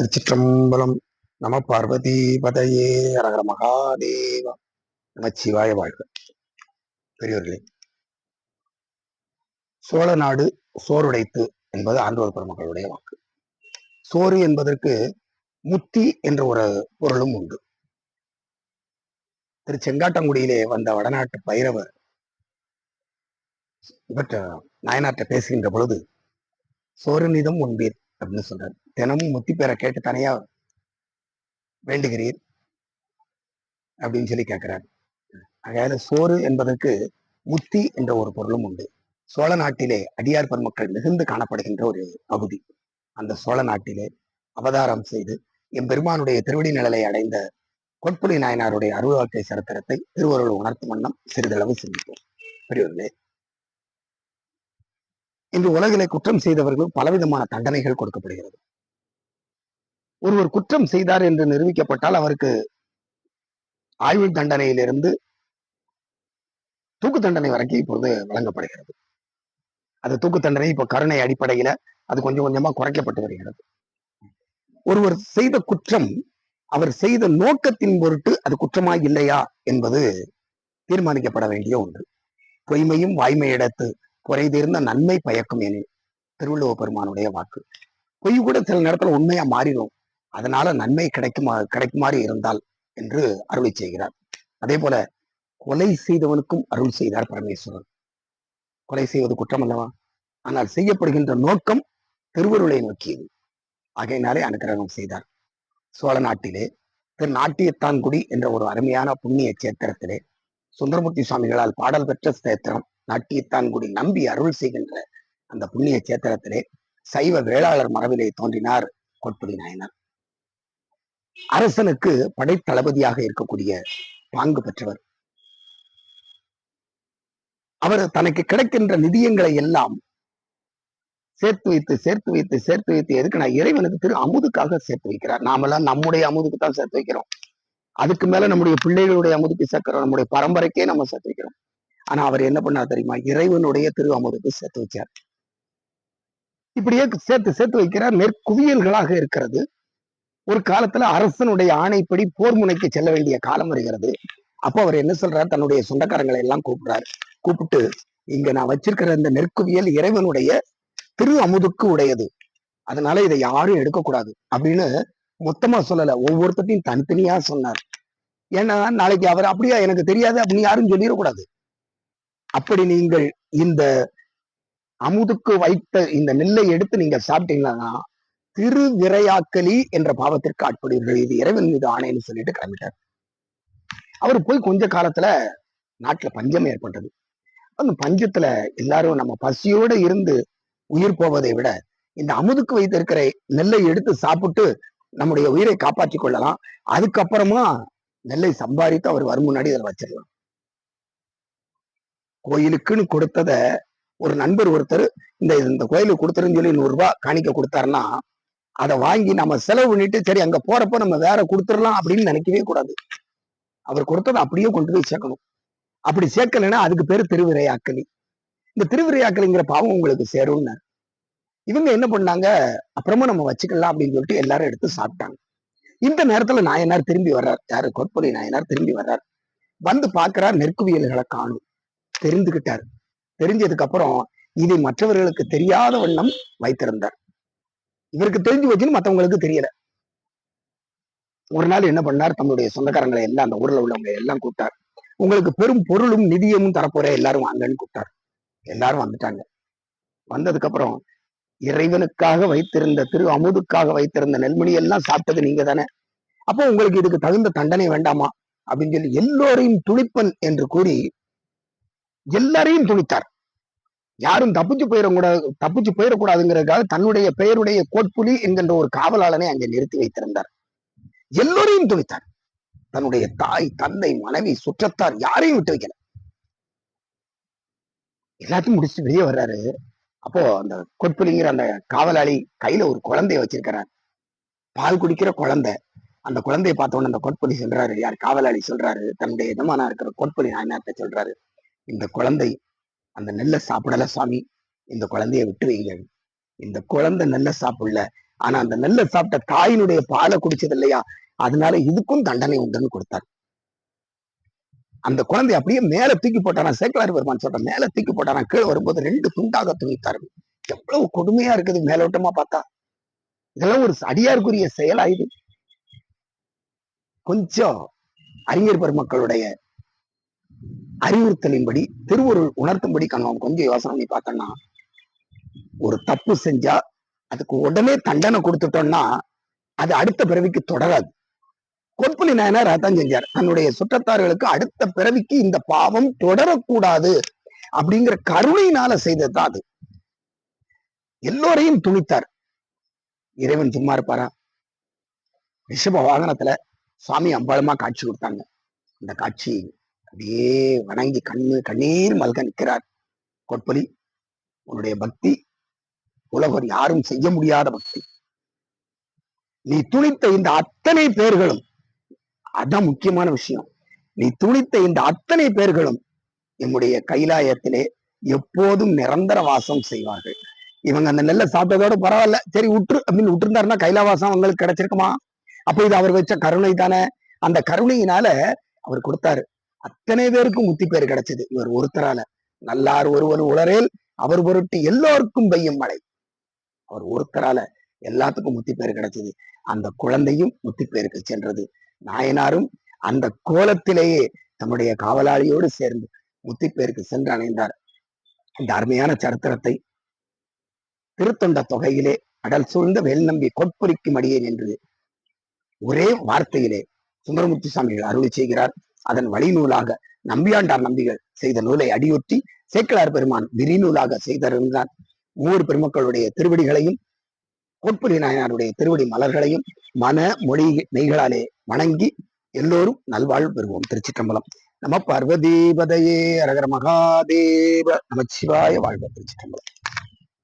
திருச்சிற்றம்பலம் நம பார்வதி பதையே அரகர மகாதேவா நமச்சிவாய வாழ்க. பெரியோர்களே சோழ நாடு சோறுடைத்து என்பது ஆண்டோர் பெருமக்களுடைய வாக்கு. சோறு என்பதற்கு முத்தி என்ற ஒரு பொருளும் உண்டு. திரு செங்காட்டங்குடியிலே வந்த வடநாட்டு பைரவர் இவற்ற நாயனாற்ற பேசுகின்ற பொழுது சோறு நிதம் உண்பீர். அப்படின்னு சொல்றாரு. தினமும் முத்தி பேரை கேட்டு தனியா வேண்டுகிறீர் அப்படின்னு சொல்லி கேட்கிறார் ஆகையால சோறு என்பதற்கு முத்தி என்ற ஒரு பொருளும் உண்டு. சோழ நாட்டிலே அடியார் பெருமக்கள் மிகுந்து காணப்படுகின்ற ஒரு பகுதி. அந்த சோழ நாட்டிலே அவதாரம் செய்து எம்பெருமானுடைய திருவடி நிழலை அடைந்த கொட்புலி நாயனாருடைய அருள்வாக்கை சரித்திரத்தை திருவருள் உணர்த்தும் வண்ணம் சிறிதளவு சிந்திப்போம். பெரியவர்களே இன்று உலகிலே குற்றம் செய்தவர்கள் பலவிதமான தண்டனைகள் கொடுக்கப்படுகிறது. ஒருவர் குற்றம் செய்தார் என்று நிரூபிக்கப்பட்டால் அவருக்கு ஆயுள் தண்டனையிலிருந்து தூக்கு தண்டனை வரைக்கும் இப்பொழுது வழங்கப்படுகிறது. அது தூக்கு தண்டனை இப்ப கருணை அடிப்படையில அது கொஞ்சம் கொஞ்சமா குறைக்கப்பட்டு வருகிறது. ஒருவர் செய்த குற்றம் அவர் செய்த நோக்கத்தின் பொருட்டு அது குற்றமா இல்லையா என்பது தீர்மானிக்கப்பட வேண்டிய ஒன்று. பொய்மையும் வாய்மையிடத்து குறை தீர்ந்த நன்மை பயக்கும் எனில் திருவள்ளுவ பெருமானுடைய வாக்கு. பொய் கூட சில நேரத்துல உண்மையா மாறிடும். அதனால நன்மை கிடைக்குமா கிடைக்குமாறு இருந்தால் என்று அருளை செய்கிறார். அதே போல கொலை செய்தவனுக்கும் அருள் செய்தார் பரமேஸ்வரன் கொலை செய்வது குற்றம் அல்லவா? ஆனால் செய்யப்படுகின்ற நோக்கம் திருவருளை நோக்கியது. ஆகையினாலே அனுக்கிரகம் செய்தார். சோழ நாட்டிலே திரு நாட்டியத்தான்குடி என்ற ஒரு அருமையான புண்ணிய சேத்திரத்திலே சுந்தரமூர்த்தி சுவாமிகளால் பாடல் பெற்ற சேத்திரம் நாட்டியத்தான்குடி நம்பி அருள் செய்கின்ற அந்த புண்ணிய சேத்திரத்திலே சைவ வேளாளர் மரபிலே தோன்றினார் கொட்புடி நாயனார். அரசனுக்கு படைத்தளபதியாக இருக்கக்கூடிய பாங்கு பெற்றவர். அவர் தனக்கு கிடைக்கின்ற நிதியங்களை எல்லாம் சேர்த்து வைத்து சேர்த்து வைத்து சேர்த்து வைத்து எதுக்கு நான் இறைவனுக்கு திரு அமுதுக்காக சேர்த்து வைக்கிறார். நாமெல்லாம் நம்முடைய அமுதுக்கு தான் சேர்த்து வைக்கிறோம். அதுக்கு மேல நம்முடைய பிள்ளைகளுடைய அமுதுக்கு சேர்க்கிறோம். நம்முடைய பரம்பரைக்கே நம்ம சேர்த்து வைக்கிறோம். ஆனா அவர் என்ன பண்ணார் தெரியுமா? இறைவனுடைய திரு அமுதுக்கு சேர்த்து வச்சார். இப்படியே சேர்த்து சேர்த்து வைக்கிறார். நெற்குவியல்களாக இருக்கிறது. ஒரு காலத்துல அரசனுடைய ஆணைப்படி போர் முனைக்கு செல்ல வேண்டிய காலம் வருகிறது. அப்போ அவர் என்ன சொல்றார்? தன்னுடைய சொந்தக்காரங்களை எல்லாம் கூப்பிடுறாரு. கூப்பிட்டு இங்க நான் வச்சிருக்கிற இந்த நெற்குவியல் இறைவனுடைய திரு அமுதுக்கு உடையது. அதனால இதை யாரும் எடுக்கக்கூடாது. அப்படின்னு மொத்தமா சொல்லல. ஒவ்வொருத்தையும் தனித்தனியா சொன்னார். ஏன்னா நாளைக்கு அவர் அப்படியா? எனக்கு தெரியாது. அப்படின்னு யாரும் சொல்லிடக்கூடாது. அப்படி நீங்கள் இந்த அமுதுக்கு வைத்த இந்த நெல்லை எடுத்து நீங்க சாப்பிட்டீங்கன்னா திருவிரையாக்கலி என்ற பாவத்திற்கு ஆட்படுவீர்கள். இது இறைவன் மீது ஆணைன்னு சொல்லிட்டு கிளம்பிட்டார். அவர் போய் கொஞ்ச காலத்துல நாட்டுல பஞ்சம் ஏற்பட்டது. அந்த பஞ்சத்துல எல்லாரும் நம்ம பசியோட இருந்து உயிர் போவதை விட இந்த அமுதுக்கு வைத்திருக்கிற நெல்லை எடுத்து சாப்பிட்டு நம்முடைய உயிரை காப்பாற்றி கொள்ளலாம். அதுக்கப்புறமா நெல்லை சம்பாதித்து அவர் வரும் முன்னாடி இதில் வச்சிடலாம். கோயிலுக்குன்னு கொடுத்தத ஒரு நண்பர் ஒருத்தர் இந்த இந்த கோயிலுக்கு கொடுத்துருன்னு சொல்லி நூறு ரூபாய் காணிக்க கொடுத்தாருன்னா அதை வாங்கி நம்ம செலவு பண்ணிட்டு சரி அங்க போறப்ப நம்ம வேற கொடுத்துடலாம் அப்படின்னு நினைக்கவே கூடாது. அவர் கொடுத்ததை அப்படியே கொண்டு போய் சேர்க்கணும். அப்படி சேர்க்கலைன்னா அதுக்கு பேரு திருவிரையாக்கலி. இந்த திருவிரையாக்கலிங்கிற பாவம் உங்களுக்கு சேரும்னு. இவங்க என்ன பண்ணாங்க? அப்புறமா நம்ம வச்சுக்கலாம் அப்படின்னு சொல்லிட்டு எல்லாரும் எடுத்து சாப்பிட்டாங்க. இந்த நேரத்துல நாயனார் திரும்பி வர்றார். யாரு? கொற்பொலி நாயனார் திரும்பி வர்றார். வந்து பாக்குறார் நெற்குவியல்களை காணும். தெரிந்துகிட்டார். தெரிஞ்சதுக்கு அப்புறம் இதை மற்றவர்களுக்கு தெரியாத வண்ணம் வைத்திருந்தார். இவருக்கு தெரிஞ்சு வச்சுன்னு மற்றவங்களுக்கு தெரியல. ஒரு நாள் என்ன பண்ணார்? தன்னுடைய சொந்தக்காரங்களை எல்லாம் அந்த ஊர்ல உள்ளவங்க எல்லாம் கூப்பிட்டார். உங்களுக்கு பெரும் பொருளும் நிதியமும் தரப்போற எல்லாரும் வாங்கன்னு கூப்பிட்டார். எல்லாரும் வந்துட்டாங்க. வந்ததுக்கு அப்புறம் இறைவனுக்காக வைத்திருந்த திரு அமுதுக்காக வைத்திருந்த நெல்மணி எல்லாம் சாப்பிட்டது நீங்க தானே? அப்போ உங்களுக்கு இதுக்கு தகுந்த தண்டனை வேண்டாமா? அப்படின்னு சொல்லி எல்லோரையும் துணிப்பன் என்று கூறி எல்லாரையும் துணித்தார். யாரும் தப்பிச்சு போயிடக்கூடாது தப்பிச்சு போயிடக்கூடாதுங்கிறதுக்காக தன்னுடைய பெயருடைய கோட்புலி என்கின்ற ஒரு காவலாளனை அங்கே நிறுத்தி வைத்திருந்தார். எல்லோரையும் துணித்தார். தன்னுடைய தாய் தந்தை மனைவி சுற்றத்தார் யாரையும் விட்டு வைக்கல. எல்லாத்தையும் முடிச்சு வெளியே வர்றாரு. அப்போ அந்த கொட்புலிங்கிற அந்த காவலாளி கையில ஒரு குழந்தைய வச்சிருக்கிறார். பால் குடிக்கிற குழந்தை. அந்த குழந்தைய பார்த்தோன்னு அந்த கொட்புலி சொல்றாரு யார் காவலாளி சொல்றாரு தன்னுடைய எஜமானா இருக்கிற கொட்புலி நாயனார்ட்ட சொல்றாரு? இந்த குழந்தை அந்த நெல்லை சாப்பிடல சாமி இந்த குழந்தைய விட்டு வைங்க. இந்த குழந்தை நெல்லை சாப்பிடல ஆனா அந்த நெல்லை சாப்பிட்ட தாயினுடைய பாலை குடிச்சது இல்லையா? அதனால இதுக்கும் தண்டனை உண்டுன்னு கொடுத்தார். அந்த குழந்தை அப்படியே மேல தூக்கி போட்டானா? சேக்கலார் பெருமான் சொல்ற மேல தூக்கி போட்டானா? கீழே வரும்போது ரெண்டு துண்டாக துணித்தார்கள் எவ்வளவு கொடுமையா இருக்குது மேலோட்டமா பார்த்தா. இதெல்லாம் ஒரு அடியாருக்குரிய செயலா இது கொஞ்சம் அறிஞர் பெருமக்களுடைய அறிவுறுத்தலின்படி திருவருள் உணர்த்தும்படி கண்ணோம் கொஞ்சம் யோசனை பண்ணி பார்த்தோம்னா ஒரு தப்பு செஞ்சா அதுக்கு உடனே தண்டனை கொடுத்துட்டோம்னா அது அடுத்த பிறவிக்கு தொடராது. கொற்புலி நாயனார் அதான் செஞ்சார். தன்னுடைய சுற்றத்தார்களுக்கு அடுத்த பிறவிக்கு இந்த பாவம் தொடரக்கூடாது அப்படிங்கிற கருணையினால செய்ததுதான் அது. எல்லோரையும் துணித்தார். இறைவன் சும்மா இருப்பாரா? ரிஷப வாகனத்துல சுவாமி அம்பாளமா காட்சி கொடுத்தாங்க. அந்த காட்சி அப்படியே வணங்கி கண்ணு கண்ணீர் மல்க நிற்கிறார். கொற்பொலி உன்னுடைய பக்தி உலகர் யாரும் செய்ய முடியாத பக்தி. நீ துணித்த இந்த அத்தனை பேர்களும் அதான் முக்கியமான விஷயம். நீ துணித்த இந்த அத்தனை பேர்களும் எம்முடைய கைலாயத்திலே எப்போதும் நிரந்தர வாசம் செய்வார்கள். இவங்க அந்த நெல்லை சாப்பிட்டதோட பரவாயில்ல சரி உற்று அப்படின்னு விட்டுருந்தாருன்னா கைலாவாசம் அவங்களுக்கு கிடைச்சிருக்குமா? அப்ப இது அவர் வச்ச கருணை தானே அந்த கருணையினால அவர் கொடுத்தாரு. அத்தனை பேருக்கும் முத்தி பேர் கிடைச்சது. இவர் ஒருத்தரால. நல்லார் ஒருவர் உளரேல் அவர் பொருட்டு எல்லோருக்கும் பெய்யும் மழை. அவர் ஒருத்தரால எல்லாத்துக்கும் முத்தி பேர் கிடைச்சது. அந்த குழந்தையும் முத்தி பேருக்கு சென்றது. நாயனாரும் அந்த கோலத்திலேயே தம்முடைய காவலாளியோடு சேர்ந்து முத்தி பேருக்கு சென்று அணைந்தார். இந்த அருமையான சரித்திரத்தை திருத்தொண்ட தொகையிலே அடல் சூழ்ந்த வேல் நம்பி கொட்புரிக்கும் அடியேன் என்று ஒரே வார்த்தையிலே சுந்தரமூர்த்தி சுவாமிகள் அருள் செய்கிறார். அதன் வழிநூலாக நம்பியாண்டார் நம்பிகள் செய்த நூலை அடியொற்றி சேக்கலார் பெருமான் விரிநூலாக செய்திருந்தார். மூவர் பெருமக்களுடைய திருவடிகளையும் கோட்புரி நாயனாருடைய திருவடி மலர்களையும் மன மொழி மெய்களாலே வணங்கி எல்லோரும் நல்வாழ்வு பெறுவோம். திருச்சிற்றம்பலம். நம பார்வதீபதையே அரகர மகாதேவ நமச்சிவாய வாழ்க திருச்சிற்றம்பலம்.